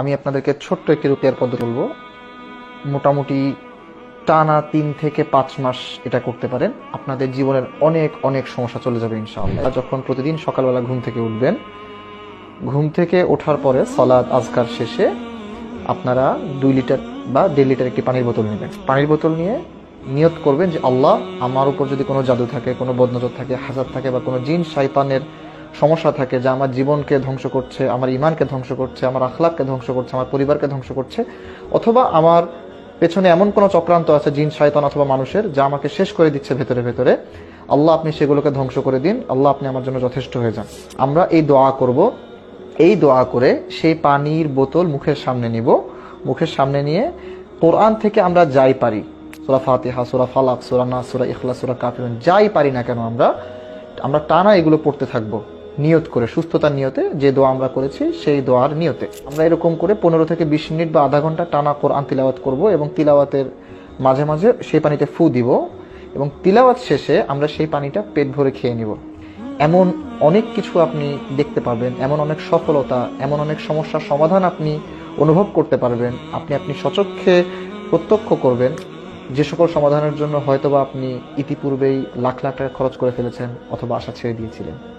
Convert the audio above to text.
আমি আপনাদেরকে ছোট্ট একটি রুপিয়ার পদ্ধতি বলব। মোটামুটি টানা তিন থেকে পাঁচ মাস এটা করতে পারেন। আপনাদের জীবনের অনেক অনেক সমস্যা চলে যাবে, ইনশাআল্লাহ। যখন প্রতিদিন সকালবেলা ঘুম থেকে উঠবেন, ঘুম থেকে ওঠার পরে সলাদ আজকার শেষে আপনারা দুই লিটার বা দেড় লিটার একটি পানির বোতল নেবেন। পানির বোতল নিয়ে নিয়ত করবেন যে, আল্লাহ, আমার উপর যদি কোনো জাদু থাকে, কোনো বদনজর থাকে, হাজার থাকে বা কোনো জিন, শয়তানের সমস্যা থাকে যা আমার জীবনকে ধ্বংস করছে, আমার ইমানকে ধ্বংস করছে, আমার আখলাককে ধ্বংস করছে, আমার পরিবারকে ধ্বংস করছে, অথবা আমার পেছনে এমন কোনো চক্রান্ত আছে জিন, শয়তান অথবা মানুষের যা আমাকে শেষ করে দিচ্ছে ভেতরে ভেতরে। আল্লাহ আপনি সেগুলোকে ধ্বংস করে দিন, আল্লাহ আপনি আমার জন্য যথেষ্ট হয়ে যান। আমরা এই দোয়া করব। এই দোয়া করে সেই পানির বোতল মুখের সামনে নিব। মুখের সামনে নিয়ে কোরআন থেকে আমরা যাই পারি। সুরা ফাতিহা, সুরা ফালাক, সুরা না সুরা ইখলা সুরা কাফিরুন, যাই পারি না কেন আমরা আমরা টানা এগুলো পড়তে থাকব। নিয়ত করে, সুস্থতার নিয়তে যে দোয়া আমরা করেছি, সেই দোয়ার নিয়তে। আমরা এরকম করে পনেরো থেকে বিশ মিনিট বা আধা ঘণ্টা টানা কোরআন তিলাওয়াত করব এবং তিলাওয়াতের মাঝে মাঝে সেই পানিতে ফু দিব এবং তিলাওয়াত শেষে আমরা সেই পানিটা পেট ভরে খেয়ে নিব। এমন অনেক কিছু আপনি দেখতে পারবেন, এমন অনেক সফলতা, এমন অনেক সমস্যার সমাধান আপনি অনুভব করতে পারবেন। আপনি আপনি সচক্ষে প্রত্যক্ষ করবেন, যে সকল সমাধানের জন্য হয়তোবা আপনি ইতিপূর্বেই লাখ লাখ টাকা খরচ করে ফেলেছেন অথবা আশা ছেড়ে দিয়েছিলেন।